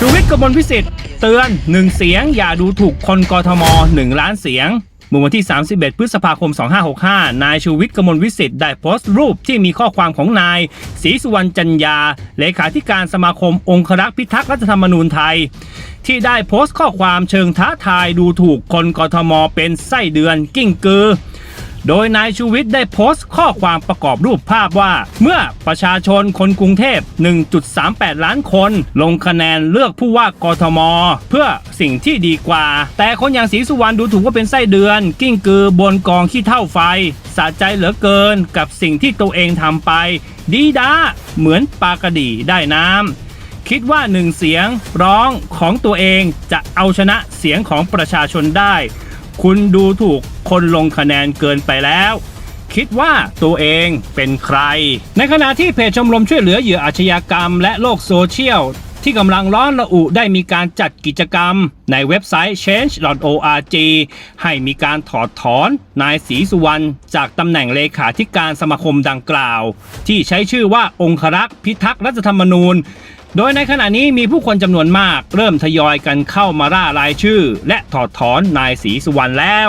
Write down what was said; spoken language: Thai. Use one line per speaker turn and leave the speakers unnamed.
ชูวิทย์กมลวิสิทธิ์เตือนหนึ่งเสียงอย่าดูถูกคนกทม1ล้านเสียงเมื่อวันที่ 31 พฤษภาคม 2565 นายชูวิทย์กมลวิสิทธิ์ได้โพสต์รูปที่มีข้อความของนายศรีสุวรรณจันยา เลขาธิการสมาคมองครักษ์พิทักษ์รัฐธรรมนูญไทย ที่ได้โพสต์ข้อความเชิงท้าทายดูถูกคนกทมเป็นไส้เดือนกิ้งกือ โดยนายชูวิทย์ได้โพสต์ข้อความประกอบรูปภาพว่า เมื่อประชาชนคนกรุงเทพ 1.38 ล้านคน ลงคะแนนเลือกผู้ว่ากทม เพื่อสิ่งที่ดีกว่า แต่คนอย่างศรีสุวรรณดูถูกว่าเป็นไส้เดือน กิ้งกือบนกองขี้เท่าไฟสะใจเหลือเกินกับสิ่งที่ตัวเองทำไป ดีด้าเหมือนปลากระดีได้น้ำคิดว่าหนึ่งเสียงร้องของตัวเองจะเอาชนะเสียงของประชาชนได้ คุณดูถูกคนลงคะแนนเกินไปแล้ว คิดว่าตัวเองเป็นใคร ในขณะที่เพจชมรมช่วยเหลือเหยื่ออาชญากรรม และโลกโซเชียล ที่กำลังร้อนระอุได้มีการจัดกิจกรรม ในเว็บไซต์ change.org ให้มีการถอดถอนนายศรีสุวรรณจากตำแหน่งเลขาธิการสมาคมดังกล่าว ที่ใช้ชื่อว่าองครักษ์พิทักษ์รัฐธรรมนูญโดยในขณะนี้มีผู้คนจำนวนมากเริ่มทยอยกันเข้ามาร่ารายชื่อ และถอดถอนนายศรีสุวรรณแล้ว